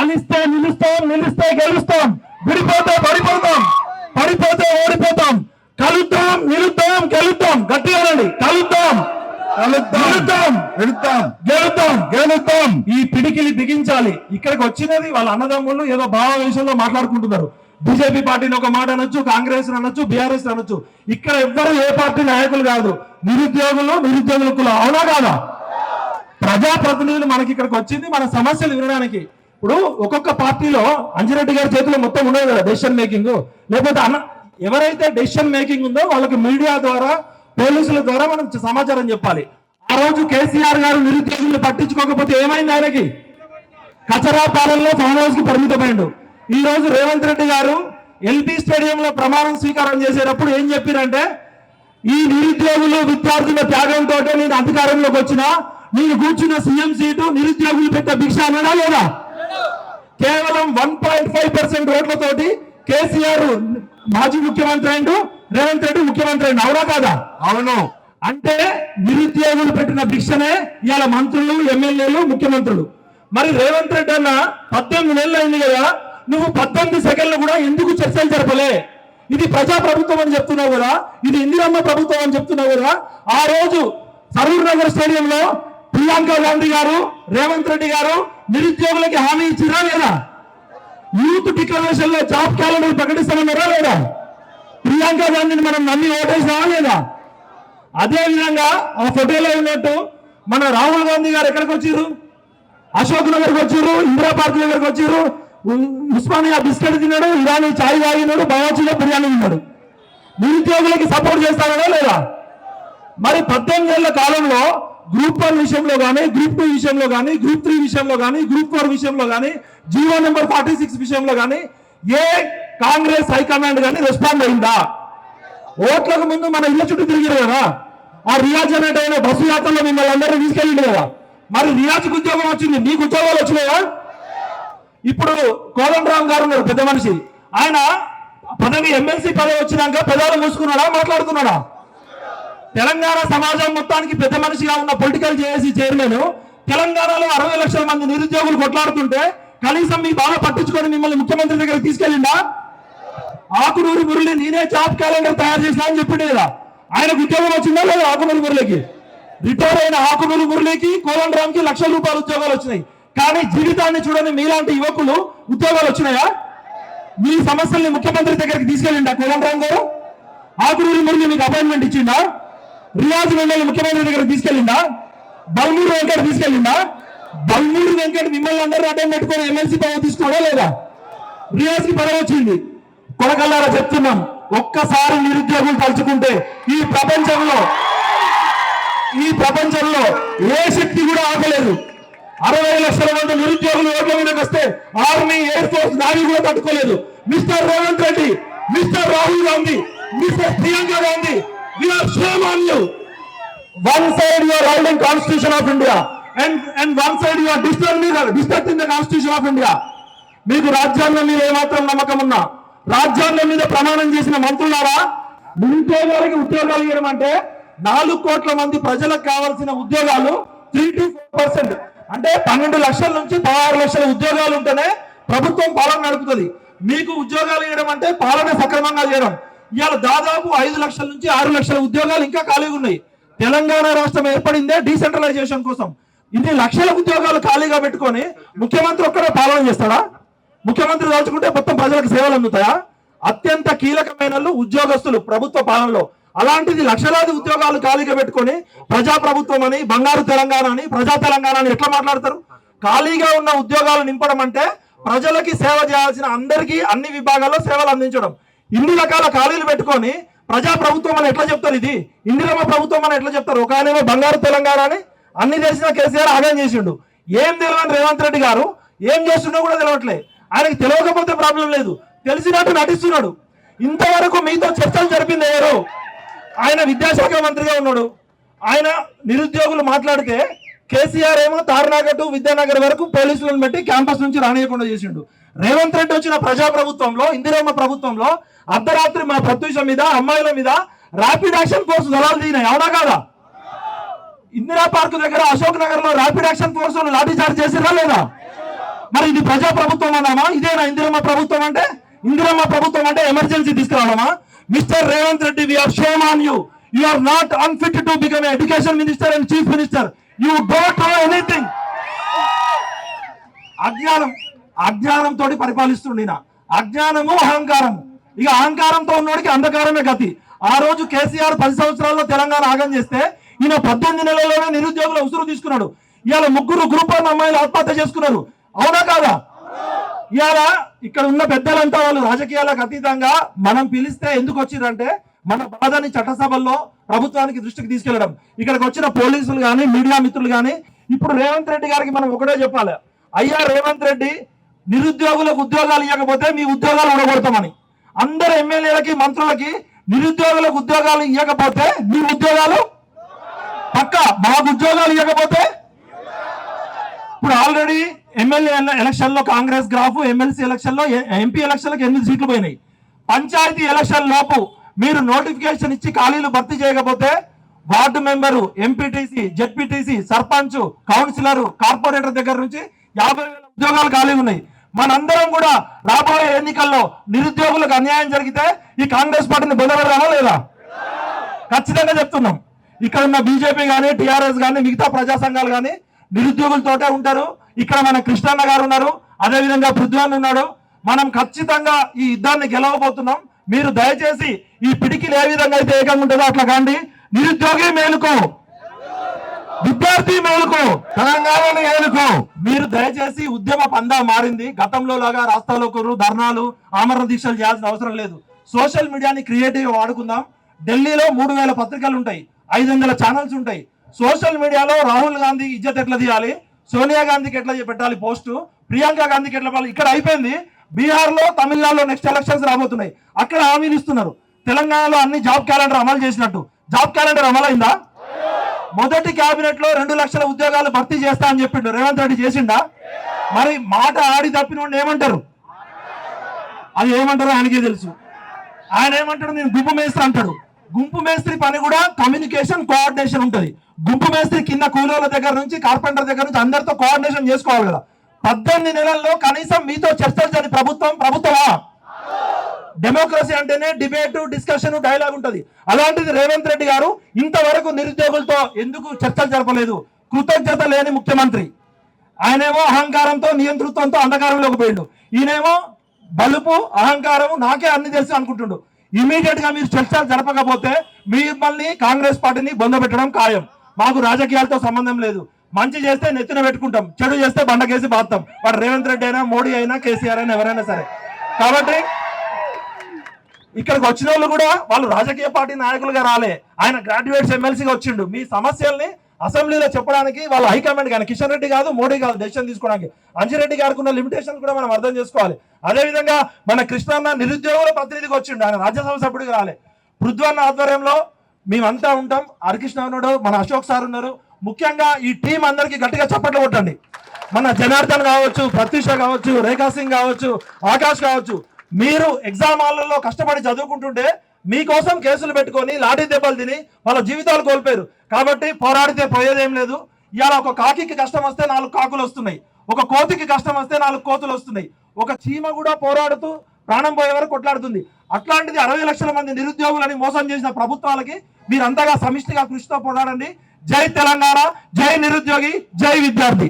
కలిస్తే నిలుస్తాం నిలిస్తే గెలుస్తాం. విడిపోతే పడిపోతాం పడిపోతే ఓడిపోతాం. కలుద్దాం నిలుద్దాం గెలుద్దాం. గట్టిగా రండి కలుద్దాం గెలుద్దాం. గెలుద్దాం ఈ పిడికిలి బిగించాలి. ఇక్కడికి వచ్చినది వాళ్ళ అన్నదమ్ములు ఏదో భావావేశంలో మాట్లాడుకుంటున్నారు. బీజేపీ పార్టీని ఒక మాట అనొచ్చు కాంగ్రెస్ అనొచ్చు బీఆర్ఎస్ అనొచ్చు. ఇక్కడ ఎవ్వరు ఏ పార్టీ నాయకులు కాదు. నిరుద్యోగులు నిరుద్యోగుల కులం. అవునా కాదా? ప్రజాప్రతినిధులు మనకి ఇక్కడికి వచ్చింది మన సమస్యలు వినడానికి. ఇప్పుడు ఒక్కొక్క పార్టీలో అంజిరెడ్డి గారి చేతిలో మొత్తం ఉండదు కదా డెసిషన్ మేకింగ్ లేకపోతే అన్న ఎవరైతే డెసిషన్ మేకింగ్ ఉందో వాళ్ళకి మీడియా ద్వారా పోలీసుల ద్వారా మనం సమాచారం చెప్పాలి. ఆ రోజు కేసీఆర్ గారు నిరుద్యోగులు పట్టించుకోకపోతే ఏమైంది ఆయనకి? కచరా పాలనలో ఫామ్ హౌస్కి పరిమితమైండు ఈ రోజు రేవంత్ రెడ్డి గారు ఎల్బీ స్టేడియంలో ప్రమాణం స్వీకారం చేసేటప్పుడు ఏం చెప్పారంటే ఈ నిరుద్యోగులు విద్యార్థుల త్యాగంతో నేను అధికారంలోకి వచ్చిన నేను కూర్చున్న సీఎం సీటు నిరుద్యోగులు పెట్టే భిక్ష అన్నాడా లేదా? కేవలం వన్ పాయింట్ ఫైవ్ పర్సెంట్ ఓట్లతోటి కేసీఆర్ మాజీ ముఖ్యమంత్రి అయిండు రేవంత్ రెడ్డి ముఖ్యమంత్రి అయిండు. అవునా కాదా? అవును. అంటే నిరుద్యోగులు పెట్టిన భిక్షనే ఇవాళ మంత్రులు ఎమ్మెల్యేలు ముఖ్యమంత్రులు. మరి రేవంత్ రెడ్డి అన్న పద్దెనిమిది నెలలు అయింది కదా నువ్వు పద్దెనిమిది సెకండ్లు కూడా ఎందుకు చర్చలు జరపలే? ఇది ప్రజా ప్రభుత్వం అని చెప్తున్నావు కదా ఇది ఇందిరమ్మ ప్రభుత్వం అని చెప్తున్నావు కదా ఆ రోజు సరూర్ నగర్ స్టేడియంలో ప్రియాంక గాంధీ గారు రేవంత్ రెడ్డి గారు నిరుద్యోగులకి హామీ ఇచ్చిరా లేదా? యూత్ డిక్లరేషన్లో జాబ్ క్యాలెండర్ ప్రకటిస్తామన్నారా లేదా? ప్రియాంక గాంధీని మనం నమ్మి ఓటేసామా లేదా? అదే విధంగా ఆ ఫోటోలో ఉన్నట్టు మన రాహుల్ గాంధీ గారు ఎక్కడికి వచ్చారు? అశోక్ నగర్కి వచ్చారు ఇందిరా పార్క్ దగ్గరకు వచ్చారు. ఉస్మానియా బిస్కెట్ తిన్నాడు ఇరానీ చాయ్ తాగినాడు బావాచీలో బిర్యానీ తిన్నాడు. నిరుద్యోగులకి సపోర్ట్ చేస్తారా లేదా? మరి పద్దెనిమిది ఏళ్ళ కాలంలో గ్రూప్ వన్ విషయంలో కానీ గ్రూప్ టూ విషయంలో కానీ గ్రూప్ త్రీ విషయంలో కానీ గ్రూప్ ఫోర్ విషయంలో కానీ జీవో నెంబర్ ఫార్టీ సిక్స్ విషయంలో కానీ ఏ కాంగ్రెస్ హైకమాండ్ కానీ రెస్పాండ్ అయిందా? ఓట్లకు ముందు మన ఇళ్ళ చుట్టూ తిరిగారు కదా. ఆ రియాజ్ అనేట బస్సు యాత్రలో మిమ్మల్ని అందరూ తీసుకెళ్ళింది కదా. మరి రియాజ్కి ఉద్యోగం వచ్చింది నీకు ఉద్యోగాలు వచ్చినాయా? ఇప్పుడు కోదండరామ్ గారు ఉన్నారు పెద్ద మనిషి. ఆయన పదవి ఎమ్మెల్సీ పదవి వచ్చినాక పెదాలు మూసుకున్నాడా మాట్లాడుతున్నాడా తెలంగాణ సమాజం మొత్తానికి పెద్ద మనిషిగా ఉన్న పొలిటికల్ జేఏసీ చైర్మన్ తెలంగాణలో అరవై లక్షల మంది నిరుద్యోగులు కొట్లాడుతుంటే కనీసం మీ బాగా పట్టించుకొని మిమ్మల్ని ముఖ్యమంత్రి దగ్గరికి తీసుకెళ్ళిందా? ఆకునూరి మురళి నేనే జాబ్ క్యాలెండర్ తయారు చేసినా అని చెప్పిండు కదా. ఆయనకు ఉద్యోగం వచ్చిందా లేదా ఆకునూరి మురళికి? రిటైర్ అయిన ఆకునూరి మురళికి కోదండరామ్కి లక్షల రూపాయల ఉద్యోగాలు వచ్చినాయి. కానీ జీవితాన్ని చూడని మీలాంటి యువకులు ఉద్యోగాలు వచ్చినాయా? మీ సమస్యల్ని ముఖ్యమంత్రి దగ్గరికి తీసుకెళ్ళిండా కోదండరామ్ గారు? ఆకునూరి మురళి మీకు అపాయింట్మెంట్ ఇచ్చిందా? రియాజ్ వెంకట ముఖ్యమంత్రి దగ్గర తీసుకెళ్ళిందా? బల్మూరు వెంకట తీసుకెళ్ళిందా? బల్మూరు వెంకట మిమ్మల్ని అందరూ అడ్డం పెట్టుకొని ఎమ్మెల్సీ పదవి తీసుకోవడా లేదా? రియాజ్కి పదవి వచ్చింది. కొడకల్లారా చెప్తున్నాం. ఒక్కసారి నిరుద్యోగులు తలుచుకుంటే ఈ ప్రపంచంలో ఈ ప్రపంచంలో ఏ శక్తి కూడా ఆపలేదు. అరవై లక్షల మంది నిరుద్యోగులు ఓట్ల మీదకి వస్తే ఆర్మీ ఎయిర్ ఫోర్స్ నావీ కూడా తట్టుకోలేదు. Mister Revanth Reddy mister Rahul Gandhi mister Priyanka Gandhi one side you are holding constitution of India and and one side your disturbing disturbing the constitution of India మీకు రాజ్యాంగం మీద ఏమాత్రం నమ్మకం ఉన్నా? రాజ్యాంగం మీద ప్రమాణం చేసిన మంత్రులారా నిరుద్యోగాలకి ఉద్యోగాలు ఇవ్వడం అంటే నాలుగు కోట్ల మంది ప్రజలకు కావాల్సిన ఉద్యోగాలు త్రీ టు ఫోర్ పర్సెంట్ అంటే పన్నెండు లక్షల నుంచి పదహారు లక్షల ఉద్యోగాలు ఉంటేనే ప్రభుత్వం పాలన నడుపుతుంది. మీకు ఉద్యోగాలు ఇవ్వడం అంటే పాలన సక్రమంగా చేయడం. ఇవాళ దాదాపు ఐదు లక్షల నుంచి ఆరు లక్షల ఉద్యోగాలు ఇంకా ఖాళీగా ఉన్నాయి. తెలంగాణ రాష్ట్రం ఏర్పడిందే డీసెంట్రలైజేషన్ కోసం. ఇన్ని లక్షల ఉద్యోగాలు ఖాళీగా పెట్టుకొని ముఖ్యమంత్రి ఒక్కడే పాలన చేస్తాడా? ముఖ్యమంత్రి దాచుకుంటే మొత్తం ప్రజలకు సేవలు అందుతాయా? అత్యంత కీలకమైన ఉద్యోగస్తులు ప్రభుత్వ పాలనలో. అలాంటిది లక్షలాది ఉద్యోగాలు ఖాళీగా పెట్టుకొని ప్రజాప్రభుత్వం అని బంగారు తెలంగాణ అని ప్రజా తెలంగాణ అని ఎట్లా మాట్లాడతారు? ఖాళీగా ఉన్న ఉద్యోగాలు నింపడం అంటే ప్రజలకి సేవ చేయాల్సిన అందరికీ అన్ని విభాగాల్లో సేవలు అందించడం. ఇన్ని రకాల ఖాళీలు పెట్టుకొని ప్రజా ప్రభుత్వం అని ఎట్లా చెప్తారు ఇది? ఇందిరమ్మ ప్రభుత్వం అని ఎట్లా చెప్తారు? ఒక ఆయనేమో బంగారు తెలంగాణ అని అన్ని తెలిసిన కేసీఆర్ ఆదాయం చేసిండు. ఏం తెలియని రేవంత్ రెడ్డి గారు ఏం చేస్తుండో కూడా తెలియట్లే ఆయనకి తెలియకపోతే ప్రాబ్లం లేదు. తెలిసినట్టు నటిస్తున్నాడు. ఇంతవరకు మీతో చర్చలు జరిపింది ఎవరు? ఆయన విద్యాశాఖ మంత్రిగా ఉన్నాడు. ఆయన నిరుద్యోగులు మాట్లాడితే కేసీఆర్ ఏమో తారనాగర్ టు విద్యానగర్ వరకు పోలీసులను పెట్టి క్యాంపస్ నుంచి రానియకుండా చేసిండు. రేవంత్ రెడ్డి వచ్చిన ప్రజా ప్రభుత్వంలో ఇందిరమ్మ ప్రభుత్వంలో అర్ధరాత్రి మా ప్రత్యూష మీద అమ్మాయిల మీద ర్యాపిడ్ యాక్షన్ ఫోర్స్ దళాలు దిగినాయి. అవునా కాదా? ఇందిరా పార్క్ దగ్గర అశోక్ నగర్లో rapid action force lathi charge చేసిరా లేదా? మరి ఇది ప్రజా ప్రభుత్వం అన్నామా? ఇదేనా ఇందిరమ్మ ప్రభుత్వం అంటే? ఇందిరమ్మ ప్రభుత్వం అంటే emergency తీసుకురావడమా? Mister Revanth Reddy we are shame on you you are not unfit to become education minister and chief minister you don't know anything అజ్ఞానం అజ్ఞానంతో పరిపాలిస్తుండిన అజ్ఞానము అహంకారము. ఇక అహంకారంతో ఉన్నోడికి అంధకారమే గతి. ఆ రోజు కేసీఆర్ పది సంవత్సరాల్లో తెలంగాణ ఆగం చేస్తే ఈయన పద్దెనిమిది నెలల్లోనే నిరుద్యోగుల ఉసురు తీసుకున్నాడు. ఇవాళ ముగ్గురు గ్రూప్ వన్ అమ్మాయిలు ఆత్మహత్య చేసుకున్నారు. అవునా కాదా? ఇవాళ ఇక్కడ ఉన్న పెద్దలంతా వాళ్ళు రాజకీయాలకు అతీతంగా మనం పిలిస్తే ఎందుకు వచ్చిందంటే మన బాధని చట్టసభల్లో ప్రభుత్వానికి దృష్టికి తీసుకెళ్ళడం. ఇక్కడికి వచ్చిన పోలీసులు కానీ మీడియా మిత్రులు కానీ ఇప్పుడు రేవంత్ రెడ్డి గారికి మనం ఒకటే చెప్పాలి. అయ్యా రేవంత్ రెడ్డి నిరుద్యోగులకు ఉద్యోగాలు ఇవ్వకపోతే మీ ఉద్యోగాలు ఉండగొడతామని అందరు ఎమ్మెల్యేలకి మంత్రులకి నిరుద్యోగులకు ఉద్యోగాలు ఇవ్వకపోతే మీ ఉద్యోగాలు? పక్క? మాకు ఉద్యోగాలు ఇవ్వకపోతే ఇప్పుడు ఆల్రెడీ ఎమ్మెల్యే ఎలక్షన్లో కాంగ్రెస్ గ్రాఫ్ ఎమ్మెల్సీ ఎలక్షన్లో ఎంపీ ఎలక్షన్లకు ఎనిమిది సీట్లు పోయినాయి. పంచాయతీ ఎలక్షన్ లోపు మీరు నోటిఫికేషన్ ఇచ్చి ఖాళీలు భర్తీ చేయకపోతే ward member MPTC ZPTC sarpanch councillor corporator దగ్గర నుంచి యాభై వేల ఉద్యోగాలు ఖాళీ ఉన్నాయి. మనందరం కూడా రాబోయే ఎన్నికల్లో నిరుద్యోగులకు అన్యాయం జరిగితే ఈ కాంగ్రెస్ పార్టీని బొందబెడదామా లేదా? ఖచ్చితంగా చెప్తున్నాం. ఇక్కడ ఉన్న బీజేపీ కానీ టిఆర్ఎస్ కానీ మిగతా ప్రజా సంఘాలు కానీ నిరుద్యోగులతోటే ఉంటారు. ఇక్కడ మన కృష్ణన్న గారు ఉన్నారు. అదేవిధంగా పృథ్వాన్ ఉన్నాడు. మనం ఖచ్చితంగా ఈ యుద్ధాన్ని గెలవబోతున్నాం. మీరు దయచేసి ఈ పిడికిలు ఏ విధంగా అయితే ఏకంగా ఉంటుందో అట్లా కాండి. నిరుద్యోగి మేలుకో విద్యార్థి మేలుకో తెలంగాణ మేలుకో మీరు దయచేసి ఉద్యమ పందా మారింది. గతంలో లాగా రాస్తాలోకరు ధర్నాలు ఆమరణ దీక్షలు చేయాల్సిన అవసరం లేదు. సోషల్ మీడియాని క్రియేటివ్ వాడుకుందాం. ఢిల్లీలో మూడు వేల పత్రికలు ఉంటాయి. ఐదు వందల ఛానల్స్ ఉంటాయి. సోషల్ మీడియాలో రాహుల్ గాంధీ ఇజ్జత్ ఎట్లా తీయాలి? సోనియా గాంధీకి ఎట్లా పెట్టాలి పోస్టు? ప్రియాంక గాంధీకి ఎట్లా ఇక్కడ అయిపోయింది. బీహార్లో తమిళనాడులో నెక్స్ట్ ఎలక్షన్స్ రాబోతున్నాయి. అక్కడ హామీలు ఇస్తున్నారు. తెలంగాణలో అన్ని జాబ్ క్యాలెండర్ అమలు చేసినట్టు. జాబ్ క్యాలెండర్ అమలైందా? మొదటి కేబినెట్లో రెండు లక్షల ఉద్యోగాలు భర్తీ చేస్తా అని చెప్పిండు. రేవంత్ రెడ్డి చేసిండా? మరి మాట ఆడి తప్పిన ఏమంటారు? అది ఏమంటారో ఆయనకే తెలుసు. ఆయన ఏమంటాడు? నేను గుంపు మేస్త్రి అంటాడు. గుంపు మేస్త్రి పని కూడా కమ్యూనికేషన్ కోఆర్డినేషన్ ఉంటుంది. గుంపు మేస్త్రి కింద కూలీల దగ్గర నుంచి కార్పెంటర్ దగ్గర నుంచి అందరితో కోఆర్డినేషన్ చేసుకోవాలి కదా. పద్దెనిమిది నెలల్లో కనీసం మీతో చర్చలు జరిగి ప్రభుత్వం ప్రభుత్వమా? డెమోక్రసీ అంటేనే డిబేట్ డిస్కషన్ డైలాగ్ ఉంటది. అలాంటిది రేవంత్ రెడ్డి గారు ఇంతవరకు నిరుద్యోగులతో ఎందుకు చర్చలు జరపలేదు? కృతజ్ఞత లేని ముఖ్యమంత్రి. ఆయనేమో అహంకారంతో నియంతృత్వంతో అంధకారంలోకి పోయిండు. ఈయనేమో బలుపు అహంకారం నాకే అన్ని తెలుసు అనుకుంటుండు. ఇమీడియట్గా మీరు చర్చలు జరపకపోతే మిమ్మల్ని కాంగ్రెస్ పార్టీని బొందబెట్టడం ఖాయం. మాకు రాజకీయాలతో సంబంధం లేదు. మంచి చేస్తే నెత్తిన పెట్టుకుంటాం చెడు చేస్తే బండకేసి బాస్తాం వాడు రేవంత్ రెడ్డి అయినా మోడీ అయినా కేసీఆర్ అయినా ఎవరైనా సరే. కాబట్టి ఇక్కడికి వచ్చిన వాళ్ళు కూడా వాళ్ళు రాజకీయ పార్టీ నాయకులుగా రాలే. ఆయన గ్రాడ్యుయేట్స్ ఎమ్మెల్సీగా వచ్చిండు. మీ సమస్యల్ని అసెంబ్లీలో చెప్పడానికి వాళ్ళ హైకమాండ్ కానీ కిషన్ రెడ్డి కాదు మోడీ కాదు డెసిషన్ తీసుకోవడానికి. అంజిరెడ్డి గారికి ఉన్న లిమిటేషన్ కూడా మనం అర్థం చేసుకోవాలి. అదే విధంగా మన కృష్ణన్న నిరుద్యోగుల ప్రతినిధికి వచ్చిండు. ఆయన రాజ్యసభ సభ్యుడికి రాలే. పృథ్వన్న ఆధ్వర్యంలో మేమంతా ఉంటాం. హరికృష్ణ ఉన్నాడు మన అశోక్ సార్ ఉన్నారు. ముఖ్యంగా ఈ టీం అందరికి గట్టిగా చప్పట్లు కొట్టండి. మన జనార్దన్ కావచ్చు ప్రత్యూష కావచ్చు రేఖా సింగ్ కావచ్చు ఆకాష్ కావచ్చు మీరు ఎగ్జామ్ హాల్లో కష్టపడి చదువుకుంటుంటే మీకోసం కేసులు పెట్టుకొని లాఠీ దెబ్బలు తిని వాళ్ళ జీవితాలు కోల్పోయారు. కాబట్టి పోరాడితే పోయేదేం లేదు. ఇవాళ ఒక కాకికి కష్టం వస్తే నాలుగు కాకులు వస్తున్నాయి. ఒక కోతికి కష్టం వస్తే నాలుగు కోతులు వస్తున్నాయి. ఒక చీమ కూడా పోరాడుతూ ప్రాణం పోయే వరకు కొట్లాడుతుంది. అట్లాంటిది అరవై లక్షల మంది నిరుద్యోగులని మోసం చేసిన ప్రభుత్వాలకి మీరు అంతగా సమిష్టిగా కృషితో పోరాడండి. జై తెలంగాణ జై నిరుద్యోగి జై విద్యార్థి.